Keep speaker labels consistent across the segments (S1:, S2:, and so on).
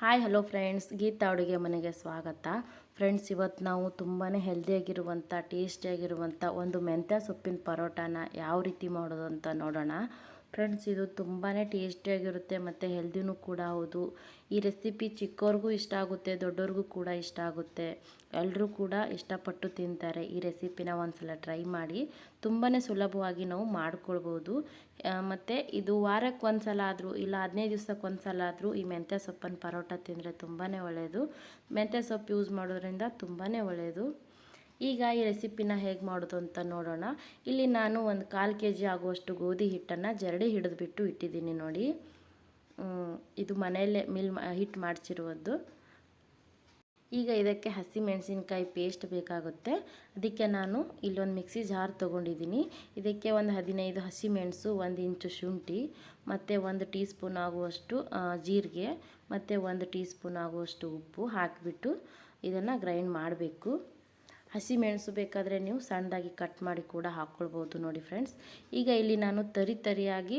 S1: Hi hello friends Geetha ಅಡುಗೆ ಮನೆಗೆ ಸ್ವಾಗತ. ಫ್ರೆಂಡ್ಸ್ ಇವತ್ತು ನಾವು ತುಂಬಾ ಹೆಲ್ದಿಯಾಗಿರುವಂಥ ಟೇಸ್ಟಿಯಾಗಿರುವಂಥ ಒಂದು ಮೆಂತ್ಯ ಸೊಪ್ಪಿನ ಪರೋಟಾನ ಯಾವ ರೀತಿ ಮಾಡೋದು ಅಂತ ನೋಡೋಣ. ಫ್ರೆಂಡ್ಸ್, ಇದು ತುಂಬಾ ಟೇಸ್ಟಿಯಾಗಿರುತ್ತೆ ಮತ್ತು ಹೆಲ್ದಿನೂ ಕೂಡ ಹೌದು. ಈ ರೆಸಿಪಿ ಚಿಕ್ಕವ್ರಿಗೂ ಇಷ್ಟ ಆಗುತ್ತೆ ದೊಡ್ಡವ್ರಿಗೂ ಕೂಡ ಇಷ್ಟ ಆಗುತ್ತೆ. ಎಲ್ಲರೂ ಕೂಡ ಇಷ್ಟಪಟ್ಟು ತಿಂತಾರೆ. ಈ ರೆಸಿಪಿನ ಒಂದ್ಸಲ ಟ್ರೈ ಮಾಡಿ ತುಂಬಾ ಸುಲಭವಾಗಿ ನಾವು ಮಾಡ್ಕೊಳ್ಬೋದು. ಮತ್ತು ಇದು ವಾರಕ್ಕೆ ಒಂದು ಸಲ ಆದರೂ, ಇಲ್ಲ ಹದಿನೈದು ದಿವ್ಸಕ್ಕೆ ಒಂದು ಸಲ ಆದರೂ ಈ ಮೆಂತ್ಯ ಸೊಪ್ಪನ್ನು ಪರೋಟ ತಿಂದರೆ ತುಂಬಾ ಒಳ್ಳೆಯದು ಮೆಂತ್ಯ ಸೊಪ್ಪು ಯೂಸ್ ಮಾಡೋದ್ರಿಂದ ತುಂಬಾ ಒಳ್ಳೆಯದು ಈಗ ಈ ರೆಸಿಪಿನ ಹೇಗೆ ಮಾಡೋದು ಅಂತ ನೋಡೋಣ. ಇಲ್ಲಿ ನಾನು ಒಂದು ಕಾಲು ಕೆ ಜಿ ಆಗುವಷ್ಟು ಗೋಧಿ ಹಿಟ್ಟನ್ನು ಜರಡಿ ಹಿಡಿದುಬಿಟ್ಟು ಇಟ್ಟಿದ್ದೀನಿ ನೋಡಿ. ಇದು ಮನೆಯಲ್ಲೇ ಮಿಲ್ ಹಿಟ್ಟು ಮಾಡಿಸಿರುವುದು ಈಗ ಇದಕ್ಕೆ ಹಸಿ ಮೆಣಸಿನ್ಕಾಯಿ ಪೇಸ್ಟ್ ಬೇಕಾಗುತ್ತೆ. ಅದಕ್ಕೆ ನಾನು ಇಲ್ಲೊಂದು ಮಿಕ್ಸಿ ಜಾರ್ ತೊಗೊಂಡಿದ್ದೀನಿ. ಇದಕ್ಕೆ ಒಂದು ಹದಿನೈದು ಹಸಿ ಮೆಣಸು, ಒಂದು ಇಂಚು ಶುಂಠಿ, ಮತ್ತು ಒಂದು ಟೀ ಸ್ಪೂನ್ ಆಗುವಷ್ಟು ಜೀರಿಗೆ, ಮತ್ತು ಒಂದು ಟೀ ಸ್ಪೂನ್ ಆಗುವಷ್ಟು ಉಪ್ಪು ಹಾಕಿಬಿಟ್ಟು ಇದನ್ನು ಗ್ರೈಂಡ್ ಮಾಡಬೇಕು. ಹಸಿ ಮೆಣಸು ಬೇಕಾದರೆ ನೀವು ಸಣ್ಣದಾಗಿ ಕಟ್ ಮಾಡಿ ಕೂಡ ಹಾಕ್ಕೊಳ್ಬೋದು ನೋಡಿ ಫ್ರೆಂಡ್ಸ್ ಈಗ ಇಲ್ಲಿ ನಾನು ತರಿ ತರಿಯಾಗಿ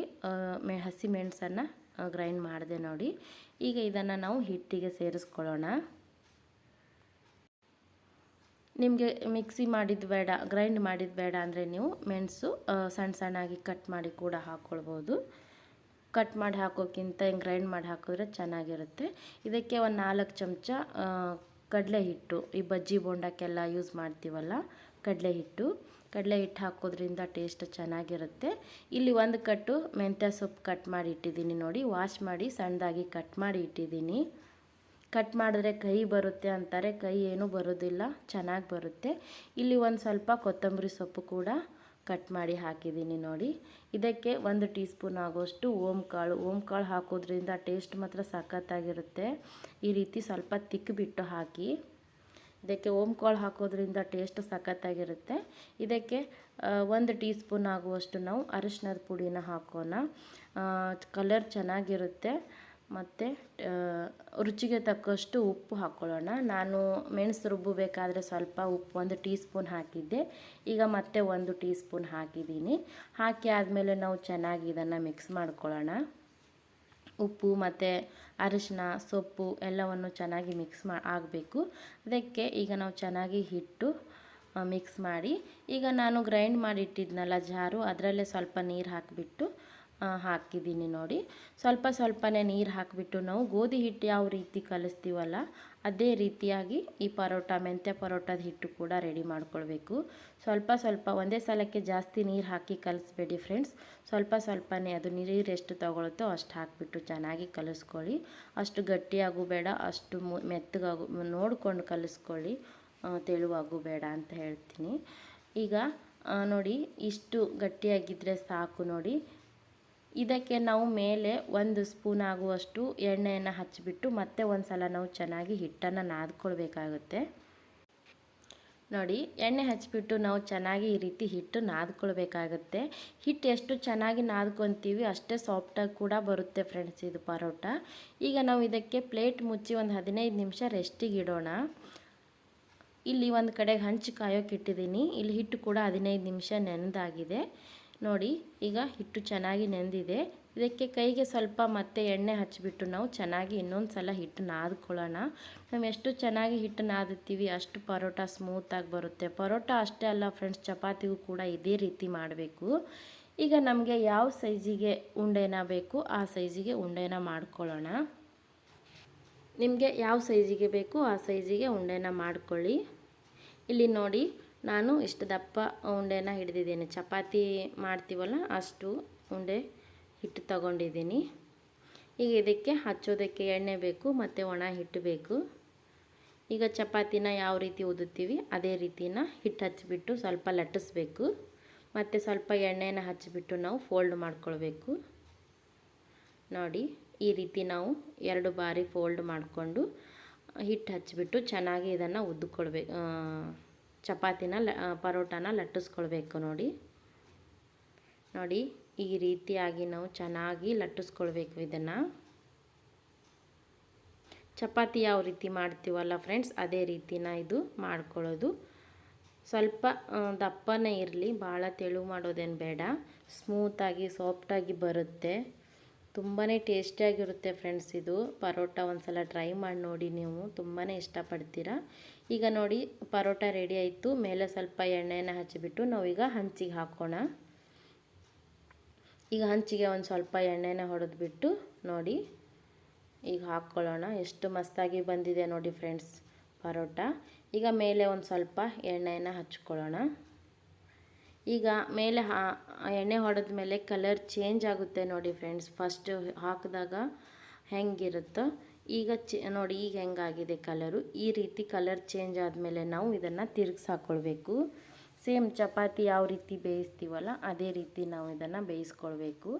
S1: ಮೆ, ಹಸಿ ಮೆಣಸನ್ನು ಗ್ರೈಂಡ್ ಮಾಡಿದೆ ನೋಡಿ. ಈಗ ಇದನ್ನು ನಾವು ಹಿಟ್ಟಿಗೆ ಸೇರಿಸ್ಕೊಳ್ಳೋಣ. ನಿಮಗೆ ಮಿಕ್ಸಿ ಮಾಡಿದ್ದು ಬೇಡ ಗ್ರೈಂಡ್ ಮಾಡಿದ್ದು ಬೇಡ ಅಂದರೆ ನೀವು ಮೆಣಸು ಸಣ್ಣ ಸಣ್ಣಾಗಿ ಕಟ್ ಮಾಡಿ ಕೂಡ ಹಾಕ್ಕೊಳ್ಬೋದು ಕಟ್ ಮಾಡಿ ಹಾಕೋಕ್ಕಿಂತ ಹಿಂಗೆ ಗ್ರೈಂಡ್ ಮಾಡಿ ಹಾಕಿದ್ರೆ ಚೆನ್ನಾಗಿರುತ್ತೆ. ಇದಕ್ಕೆ ಒಂದು ನಾಲ್ಕು ಚಮಚ ಕಡಲೆ ಹಿಟ್ಟು ಈ ಬಜ್ಜಿ ಬೋಂಡಕ್ಕೆಲ್ಲ ಯೂಸ್ ಮಾಡ್ತೀವಲ್ಲ ಕಡಲೆ ಹಿಟ್ಟು ಕಡಲೆ ಹಿಟ್ಟು ಹಾಕೋದ್ರಿಂದ ಟೇಸ್ಟ್ ಚೆನ್ನಾಗಿರುತ್ತೆ. ಇಲ್ಲಿ ಒಂದು ಕಟ್ಟು ಮೆಂತ್ಯ ಸೊಪ್ಪು ಕಟ್ ಮಾಡಿ ಇಟ್ಟಿದ್ದೀನಿ ನೋಡಿ. ವಾಶ್ ಮಾಡಿ ಸಣ್ಣದಾಗಿ ಕಟ್ ಮಾಡಿ ಇಟ್ಟಿದ್ದೀನಿ. ಕಟ್ ಮಾಡಿದ್ರೆ ಕೈ ಬರುತ್ತೆ ಅಂತಾರೆ. ಕೈ ಏನೂ ಬರೋದಿಲ್ಲ. ಚೆನ್ನಾಗಿ ಬರುತ್ತೆ. ಇಲ್ಲಿ ಒಂದು ಸ್ವಲ್ಪ ಕೊತ್ತಂಬರಿ ಸೊಪ್ಪು ಕೂಡ ಕಟ್ ಮಾಡಿ ಹಾಕಿದ್ದೀನಿ ನೋಡಿ. ಇದಕ್ಕೆ ಒಂದು ಟೀ ಸ್ಪೂನ್ ಆಗೋಷ್ಟು ಓಮ್ ಕಾಳು ಓಮ್ ಕಾಳು ಹಾಕೋದ್ರಿಂದ ಟೇಸ್ಟ್ ಮಾತ್ರ ಸಖತ್ತಾಗಿರುತ್ತೆ. ಈ ರೀತಿ ಸ್ವಲ್ಪ ತಿಕ್ಕಿಬಿಟ್ಟು ಹಾಕಿ. ಇದಕ್ಕೆ ಓಮ್ ಕಾಳು ಹಾಕೋದ್ರಿಂದ ಟೇಸ್ಟ್ ಸಖತ್ತಾಗಿರುತ್ತೆ. ಇದಕ್ಕೆ ಒಂದು ಟೀ ಸ್ಪೂನ್ ಆಗುವಷ್ಟು ನಾವು ಅರಿಶಿನದ ಪುಡಿನ ಹಾಕೋಣ. ಕಲರ್ ಚೆನ್ನಾಗಿರುತ್ತೆ. ಮತ್ತು ರುಚಿಗೆ ತಕ್ಕಷ್ಟು ಉಪ್ಪು ಹಾಕ್ಕೊಳ್ಳೋಣ ನಾನು ಮೆಣಸು ರುಬ್ಬಬೇಕಾದ್ರೆ ಸ್ವಲ್ಪ ಉಪ್ಪು, ಒಂದು ಟೀ ಸ್ಪೂನ್ ಹಾಕಿದ್ದೆ. ಈಗ ಮತ್ತೆ ಒಂದು ಟೀ ಸ್ಪೂನ್ ಹಾಕಿದ್ದೀನಿ. ಹಾಕಿ ಆದಮೇಲೆ ನಾವು ಚೆನ್ನಾಗಿ ಇದನ್ನು ಮಿಕ್ಸ್ ಮಾಡ್ಕೊಳ್ಳೋಣ. ಉಪ್ಪು ಮತ್ತು ಅರಿಶಿನ, ಸೊಪ್ಪು ಎಲ್ಲವನ್ನು ಚೆನ್ನಾಗಿ ಮಿಕ್ಸ್ ಆಗಬೇಕು. ಅದಕ್ಕೆ ಈಗ ನಾವು ಚೆನ್ನಾಗಿ ಹಿಟ್ಟು ಮಿಕ್ಸ್ ಮಾಡಿ, ಈಗ ನಾನು ಗ್ರೈಂಡ್ ಮಾಡಿಟ್ಟಿದ್ನಲ್ಲ ಜಾರು, ಅದರಲ್ಲೇ ಸ್ವಲ್ಪ ನೀರು ಹಾಕಿಬಿಟ್ಟು ಹಾಕಿದ್ದೀನಿ ನೋಡಿ. ಸ್ವಲ್ಪ ಸ್ವಲ್ಪನೇ ನೀರು ಹಾಕಿಬಿಟ್ಟು ನಾವು ಗೋಧಿ ಹಿಟ್ಟು ಯಾವ ರೀತಿ ಕಲಿಸ್ತೀವಲ್ಲ, ಅದೇ ರೀತಿಯಾಗಿ ಈ ಪರೋಟ, ಮೆಂತ್ಯ ಪರೋಟದ ಹಿಟ್ಟು ಕೂಡ ರೆಡಿ ಮಾಡ್ಕೊಳ್ಬೇಕು. ಸ್ವಲ್ಪ ಸ್ವಲ್ಪ ಒಂದೇ ಸಲಕ್ಕೆ ಜಾಸ್ತಿ ನೀರು ಹಾಕಿ ಕಲಿಸ್ಬೇಡಿ ಫ್ರೆಂಡ್ಸ್ ಸ್ವಲ್ಪ ಸ್ವಲ್ಪನೇ ಅದು ನೀರು ಎಷ್ಟು ತಗೊಳುತ್ತೋ ಅಷ್ಟು ಹಾಕಿಬಿಟ್ಟು ಚೆನ್ನಾಗಿ ಕಲಿಸ್ಕೊಳ್ಳಿ. ಅಷ್ಟು ಗಟ್ಟಿಯಾಗೂ ಬೇಡ, ಅಷ್ಟು ಮೆತ್ತಗಾಗು, ನೋಡಿಕೊಂಡು ಕಲಿಸ್ಕೊಳ್ಳಿ. ತೆಳುವಾಗೂ ಬೇಡ ಅಂತ ಹೇಳ್ತೀನಿ. ಈಗ ನೋಡಿ ಇಷ್ಟು ಗಟ್ಟಿಯಾಗಿದ್ದರೆ ಸಾಕು ನೋಡಿ. ಇದಕ್ಕೆ ನಾವು ಮೇಲೆ ಒಂದು ಸ್ಪೂನ್ ಆಗುವಷ್ಟು ಎಣ್ಣೆಯನ್ನು ಹಚ್ಚಿಬಿಟ್ಟು ಮತ್ತೆ ಒಂದು ಸಲ ನಾವು ಚೆನ್ನಾಗಿ ಹಿಟ್ಟನ್ನು ನಾದ್ಕೊಳ್ಬೇಕಾಗುತ್ತೆ. ನೋಡಿ, ಎಣ್ಣೆ ಹಚ್ಚಿಬಿಟ್ಟು ನಾವು ಚೆನ್ನಾಗಿ ಈ ರೀತಿ ಹಿಟ್ಟು ನಾದ್ಕೊಳ್ಬೇಕಾಗುತ್ತೆ. ಹಿಟ್ಟು ಎಷ್ಟು ಚೆನ್ನಾಗಿ ನಾದ್ಕೊತೀವಿ ಅಷ್ಟೇ ಸಾಫ್ಟಾಗಿ ಕೂಡ ಬರುತ್ತೆ ಫ್ರೆಂಡ್ಸ್ ಇದು ಪರೋಟ. ಈಗ ನಾವು ಇದಕ್ಕೆ ಪ್ಲೇಟ್ ಮುಚ್ಚಿ ಒಂದು ಹದಿನೈದು ನಿಮಿಷ ರೆಸ್ಟಿಗೆ ಇಡೋಣ. ಇಲ್ಲಿ ಒಂದು ಕಡೆಗೆ ಹಂಚು ಕಾಯೋಕೆ ಇಟ್ಟಿದ್ದೀನಿ. ಇಲ್ಲಿ ಹಿಟ್ಟು ಕೂಡ ಹದಿನೈದು ನಿಮಿಷ ನೆನೆದಾಗಿದೆ. ನೋಡಿ, ಈಗ ಹಿಟ್ಟು ಚೆನ್ನಾಗಿ ನೆಂದಿದೆ. ಇದಕ್ಕೆ ಕೈಗೆ ಸ್ವಲ್ಪ ಮತ್ತೆ ಎಣ್ಣೆ ಹಚ್ಚಿಬಿಟ್ಟು ನಾವು ಚೆನ್ನಾಗಿ ಇನ್ನೊಂದು ಸಲ ಹಿಟ್ಟು ನಾದ್ಕೊಳ್ಳೋಣ. ನಾವು ಎಷ್ಟು ಚೆನ್ನಾಗಿ ಹಿಟ್ಟು ನಾದುತ್ತೀವಿ, ಅಷ್ಟು ಪರೋಟ ಸ್ಮೂತಾಗಿ ಬರುತ್ತೆ. ಪರೋಟ ಅಷ್ಟೇ ಅಲ್ಲ ಫ್ರೆಂಡ್ಸ್ ಚಪಾತಿಗೂ ಕೂಡ ಇದೇ ರೀತಿ ಮಾಡಬೇಕು. ಈಗ ನಮಗೆ ಯಾವ ಸೈಜಿಗೆ ಉಂಡೆನ ಬೇಕು, ಆ ಸೈಜಿಗೆ ಉಂಡೆನ ಮಾಡ್ಕೊಳ್ಳೋಣ. ನಿಮಗೆ ಯಾವ ಸೈಜಿಗೆ ಬೇಕು, ಆ ಸೈಜಿಗೆ ಉಂಡೆನ ಮಾಡ್ಕೊಳ್ಳಿ. ಇಲ್ಲಿ ನೋಡಿ ನಾನು ಇಷ್ಟು ದಪ್ಪ ಉಂಡೆನ ಹಿಡಿದಿದ್ದೀನಿ. ಚಪಾತಿ ಮಾಡ್ತೀವಲ್ಲ ಅಷ್ಟು ಉಂಡೆ ಹಿಟ್ಟು ತಗೊಂಡಿದ್ದೀನಿ. ಈಗ ಇದಕ್ಕೆ ಹಚ್ಚೋದಕ್ಕೆ ಎಣ್ಣೆ ಬೇಕು, ಮತ್ತು ಒಣ ಹಿಟ್ಟು ಬೇಕು. ಈಗ ಚಪಾತಿನ ಯಾವ ರೀತಿ ಉದುತ್ತೀವಿ, ಅದೇ ರೀತಿನ ಹಿಟ್ಟು ಹಚ್ಚಿಬಿಟ್ಟು ಸ್ವಲ್ಪ ಲಟ್ಟಿಸ್ಬೇಕು. ಮತ್ತು ಸ್ವಲ್ಪ ಎಣ್ಣೆನ ಹಚ್ಚಿಬಿಟ್ಟು ನಾವು ಫೋಲ್ಡ್ ಮಾಡ್ಕೊಳ್ಬೇಕು. ನೋಡಿ, ಈ ರೀತಿ ನಾವು ಎರಡು ಬಾರಿ ಫೋಲ್ಡ್ ಮಾಡಿಕೊಂಡು ಹಿಟ್ಟು ಹಚ್ಚಿಬಿಟ್ಟು ಚೆನ್ನಾಗಿ ಇದನ್ನು ಉದ್ದುಕೊಳ್ಬೇಕು ಚಪಾತಿನ ಪರೋಟಾನ ಲಟ್ಟಿಸ್ಕೊಳ್ಬೇಕು ನೋಡಿ. ನೋಡಿ, ಈ ರೀತಿಯಾಗಿ ನಾವು ಚೆನ್ನಾಗಿ ಲಟ್ಟಿಸ್ಕೊಳ್ಬೇಕು ಇದನ್ನು. ಚಪಾತಿ ಯಾವ ರೀತಿ ಮಾಡ್ತೀವಲ್ಲ ಫ್ರೆಂಡ್ಸ್, ಅದೇ ರೀತಿನ ಇದು ಮಾಡ್ಕೊಳ್ಳೋದು. ಸ್ವಲ್ಪ ದಪ್ಪನೇ ಇರಲಿ, ಭಾಳ ತೆಳು ಮಾಡೋದೇನು ಬೇಡ. ಸ್ಮೂತಾಗಿ, ಸಾಫ್ಟಾಗಿ ಬರುತ್ತೆ. ತುಂಬಾ ಟೇಸ್ಟಿಯಾಗಿರುತ್ತೆ ಫ್ರೆಂಡ್ಸ್ ಇದು. ಪರೋಟ ಒಂದು ಸಲ ಟ್ರೈ ಮಾಡಿ ನೋಡಿ ನೀವು. ತುಂಬಾ ಇಷ್ಟಪಡ್ತೀರಾ. ಈಗ ನೋಡಿ ಪರೋಟ ರೆಡಿ ಆಯಿತು. ಮೇಲೆ ಸ್ವಲ್ಪ ಎಣ್ಣೆಯನ್ನು ಹಚ್ಚಿಬಿಟ್ಟು ನಾವೀಗ ಹಂಚಿಗೆ ಹಾಕೋಣ. ಈಗ ಹಂಚಿಗೆ ಒಂದು ಸ್ವಲ್ಪ ಎಣ್ಣೆನ ಹೊಡೆದ್ಬಿಟ್ಟು ನೋಡಿ ಈಗ ಹಾಕ್ಕೊಳ್ಳೋಣ ಎಷ್ಟು ಮಸ್ತಾಗಿ ಬಂದಿದೆ ನೋಡಿ ಫ್ರೆಂಡ್ಸ್ ಪರೋಟ. ಈಗ ಮೇಲೆ ಒಂದು ಸ್ವಲ್ಪ ಎಣ್ಣೆನ ಹಚ್ಕೊಳ್ಳೋಣ. ಈಗ ಮೇಲೆ ಎಣ್ಣೆ ಹೊಡೆದ ಮೇಲೆ ಕಲರ್ ಚೇಂಜ್ ಆಗುತ್ತೆ ನೋಡಿ ಫ್ರೆಂಡ್ಸ್ ಫಸ್ಟ್ ಹಾಕಿದಾಗ ಹೆಂಗಿರುತ್ತೋ ಈಗ ಚೆ, ನೋಡಿ ಈಗ ಹೆಂಗಾಗಿದೆ ಕಲರು ಈ ರೀತಿ ಕಲರ್ ಚೇಂಜ್ ಆದಮೇಲೆ ನಾವು ಇದನ್ನು ತಿರುಗಿಸಿ ಹಾಕ್ಕೊಳ್ಬೇಕು ಸೇಮ್ ಚಪಾತಿ ಯಾವ ರೀತಿ ಬೇಯಿಸ್ತೀವಲ್ಲ, ಅದೇ ರೀತಿ ನಾವು ಇದನ್ನು ಬೇಯಿಸ್ಕೊಳ್ಬೇಕು.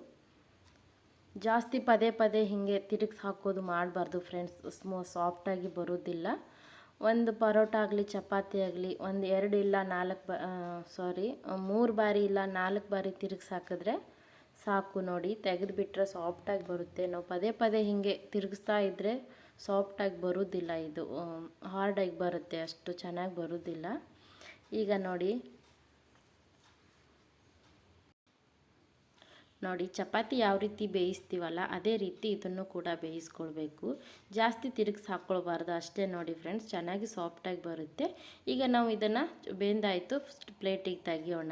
S1: ಜಾಸ್ತಿ ಪದೇ ಪದೇ ಹೀಗೆ ತಿರುಗಿಸಿ ಹಾಕೋದು ಮಾಡಬಾರ್ದು ಫ್ರೆಂಡ್ಸ್ ಸ್ಮೂ ಸಾಫ್ಟಾಗಿ ಬರೋದಿಲ್ಲ. ಒಂದು ಪರೋಟ ಆಗಲಿ, ಚಪಾತಿ ಆಗಲಿ, ಒಂದು ಎರಡು ಇಲ್ಲ ನಾಲ್ಕು ಬ ಸಾರಿ ಮೂರು ಬಾರಿ ಇಲ್ಲ ನಾಲ್ಕು ಬಾರಿ ತಿರುಗಿಸಿ ಹಾಕಿದ್ರೆ ಸಾಕು ನೋಡಿ, ತೆಗೆದುಬಿಟ್ರೆ ಸಾಫ್ಟಾಗಿ ಬರುತ್ತೆ. ನಾವು ಪದೇ ಪದೇ ಹೀಗೆ ತಿರುಗಿಸ್ತಾ ಇದ್ದರೆ ಸಾಫ್ಟಾಗಿ ಬರೋದಿಲ್ಲ ಇದು. ಹಾರ್ಡಾಗಿ ಬರುತ್ತೆ ಅಷ್ಟು ಚೆನ್ನಾಗಿ ಬರೋದಿಲ್ಲ ಈಗ ನೋಡಿ. ನೋಡಿ, ಚಪಾತಿ ಯಾವ ರೀತಿ ಬೇಯಿಸ್ತೀವಲ್ಲ, ಅದೇ ರೀತಿ ಇದನ್ನು ಕೂಡ ಬೇಯಿಸ್ಕೊಳ್ಬೇಕು. ಜಾಸ್ತಿ ತಿರುಗಿಸಿ ಹಾಕ್ಕೊಳ್ಬಾರ್ದು ಅಷ್ಟೇ ನೋಡಿ ಫ್ರೆಂಡ್ಸ್, ಚೆನ್ನಾಗಿ ಸಾಫ್ಟಾಗಿ ಬರುತ್ತೆ. ಈಗ ನಾವು ಇದನ್ನು ಬೆಂದಾಯಿತು, ಪ್ಲೇಟಿಗೆ ತೆಗಿಯೋಣ.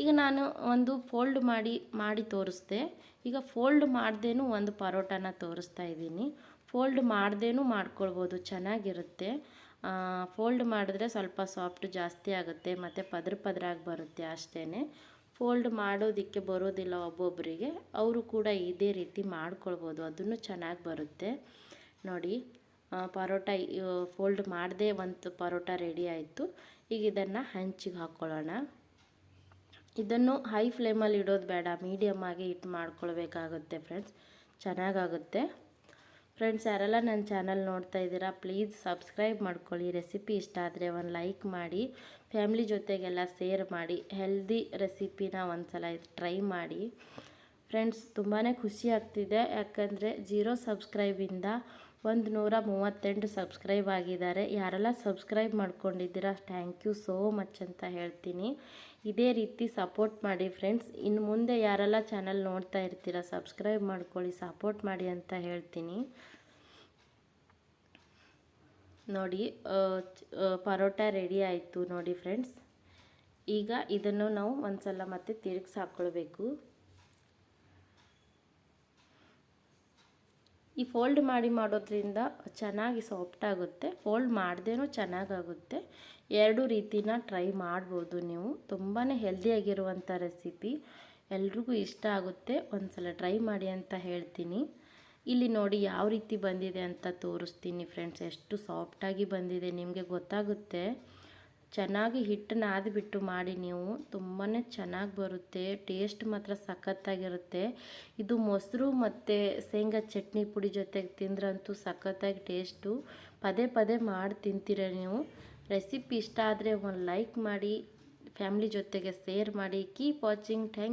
S1: ಈಗ ನಾನು ಒಂದು ಫೋಲ್ಡ್ ಮಾಡಿ ಮಾಡಿ ತೋರಿಸ್ದೆ. ಈಗ ಫೋಲ್ಡ್ ಮಾಡ್ದೇನು ಒಂದು ಪರೋಟಾನ ತೋರಿಸ್ತಾ ಇದ್ದೀನಿ. ಫೋಲ್ಡ್ ಮಾಡ್ದೇನೂ ಮಾಡ್ಕೊಳ್ಬೋದು, ಚೆನ್ನಾಗಿರುತ್ತೆ. ಫೋಲ್ಡ್ ಮಾಡಿದ್ರೆ ಸ್ವಲ್ಪ ಸಾಫ್ಟ್ ಜಾಸ್ತಿ ಆಗುತ್ತೆ, ಮತ್ತು ಪದ್ರ ಪದ್ರಾಗಿ ಬರುತ್ತೆ ಅಷ್ಟೇ ಫೋಲ್ಡ್ ಮಾಡೋದಕ್ಕೆ ಬರೋದಿಲ್ಲ ಒಬ್ಬೊಬ್ಬರಿಗೆ ಅವರು ಕೂಡ ಇದೇ ರೀತಿ ಮಾಡ್ಕೊಳ್ಬೋದು, ಅದನ್ನು ಚೆನ್ನಾಗಿ ಬರುತ್ತೆ. ನೋಡಿ ಪರೋಟ ಫೋಲ್ಡ್ ಮಾಡದೆ ಒಂದು ಪರೋಟ ರೆಡಿ ಆಯಿತು. ಈಗ ಇದನ್ನು ಹಂಚಿಗೆ ಹಾಕ್ಕೊಳ್ಳೋಣ. ಇದನ್ನು ಹೈ ಫ್ಲೇಮಲ್ಲಿ ಇಡೋದು ಬೇಡ. ಮೀಡಿಯಮ್ ಆಗಿ ಇಟ್ಟು ಮಾಡ್ಕೊಳ್ಬೇಕಾಗುತ್ತೆ ಫ್ರೆಂಡ್ಸ್ ಚೆನ್ನಾಗಾಗುತ್ತೆ. ಫ್ರೆಂಡ್ಸ್ ಯಾರೆಲ್ಲ ನನ್ನ ಚಾನಲ್ ನೋಡ್ತಾ ಇದ್ದೀರಾ ಪ್ಲೀಸ್ ಸಬ್ಸ್ಕ್ರೈಬ್ ಮಾಡ್ಕೊಳ್ಳಿ. ರೆಸಿಪಿ ಇಷ್ಟ ಆದರೆ ಒಂದು ಲೈಕ್ ಮಾಡಿ. ಫ್ಯಾಮ್ಲಿ ಜೊತೆಗೆಲ್ಲ ಸೇರ್ ಮಾಡಿ. ಹೆಲ್ದಿ ರೆಸಿಪಿನ ಒಂದು ಸಲ ಟ್ರೈ ಮಾಡಿ. ಫ್ರೆಂಡ್ಸ್ ತುಂಬಾ ಖುಷಿ ಆಗ್ತಿದೆ. ಯಾಕಂದರೆ ಜೀರೋ ಸಬ್ಸ್ಕ್ರೈಬಿಂದ ಒಂದು ನೂರ ಮೂವತ್ತೆಂಟು ಸಬ್ಸ್ಕ್ರೈಬ್ ಆಗಿದ್ದಾರೆ. ಯಾರೆಲ್ಲ ಸಬ್ಸ್ಕ್ರೈಬ್ ಮಾಡ್ಕೊಂಡಿದ್ದೀರಾ, ಥ್ಯಾಂಕ್ ಯು ಸೋ ಮಚ್ ಅಂತ ಹೇಳ್ತೀನಿ. ಇದೇ ರೀತಿ ಸಪೋರ್ಟ್ ಮಾಡಿ ಫ್ರೆಂಡ್ಸ್. ಇನ್ನು ಮುಂದೆ ಯಾರೆಲ್ಲ ಚಾನಲ್ ನೋಡ್ತಾ ಇರ್ತೀರಾ, ಸಬ್ಸ್ಕ್ರೈಬ್ ಮಾಡ್ಕೊಳ್ಳಿ, ಸಪೋರ್ಟ್ ಮಾಡಿ ಅಂತ ಹೇಳ್ತೀನಿ. ನೋಡಿ ಪರೋಟ ರೆಡಿ ಆಯಿತು ನೋಡಿ ಫ್ರೆಂಡ್ಸ್. ಈಗ ಇದನ್ನು ನಾವು ಒಂದು ಸಲ ಮತ್ತೆ ತಿರುಗಿಸಿ ಹಾಕ್ಕೊಳ್ಬೇಕು ಈ ಫೋಲ್ಡ್ ಮಾಡಿ ಮಾಡೋದ್ರಿಂದ ಚೆನ್ನಾಗಿ ಸಾಫ್ಟ್ ಆಗುತ್ತೆ. ಫೋಲ್ಡ್ ಮಾಡ್ದೇನೂ ಚೆನ್ನಾಗಾಗುತ್ತೆ. ಎರಡು ರೀತಿನ ಟ್ರೈ ಮಾಡ್ಬೋದು ನೀವು. ತುಂಬಾ ಹೆಲ್ದಿಯಾಗಿರುವಂಥ ರೆಸಿಪಿ ಎಲ್ರಿಗೂ ಇಷ್ಟ ಆಗುತ್ತೆ. ಒಂದು ಸಲ ಟ್ರೈ ಮಾಡಿ ಅಂತ ಹೇಳ್ತೀನಿ. ಇಲ್ಲಿ ನೋಡಿ ಯಾವ ರೀತಿ ಬಂದಿದೆ ಅಂತ ತೋರಿಸ್ತೀನಿ ಫ್ರೆಂಡ್ಸ್. ಎಷ್ಟು ಸಾಫ್ಟಾಗಿ ಬಂದಿದೆ ನಿಮಗೆ ಗೊತ್ತಾಗುತ್ತೆ. ಚೆನ್ನಾಗಿ ಹಿಟ್ಟನ್ನ ಆದಿಬಿಟ್ಟು ಮಾಡಿ ನೀವು ತುಂಬಾ ಚೆನ್ನಾಗಿ ಬರುತ್ತೆ, ಟೇಸ್ಟ್ ಮಾತ್ರ ಸಖತ್ತಾಗಿರುತ್ತೆ. ಇದು ಮೊಸರು ಮತ್ತು ಶೇಂಗಾ ಚಟ್ನಿ ಪುಡಿ ಜೊತೆಗೆ ತಿಂದ್ರಂತೂ ಸಖತ್ತಾಗಿ ಟೇಸ್ಟು. ಪದೇ ಪದೇ ಮಾಡಿ ತಿಂತೀರ ನೀವು. ರೆಸಿಪಿ ಇಷ್ಟ ಆದರೆ ಒಂದು ಲೈಕ್ ಮಾಡಿ, ಫ್ಯಾಮ್ಲಿ ಜೊತೆಗೆ ಶೇರ್ ಮಾಡಿ. Keep watching, thank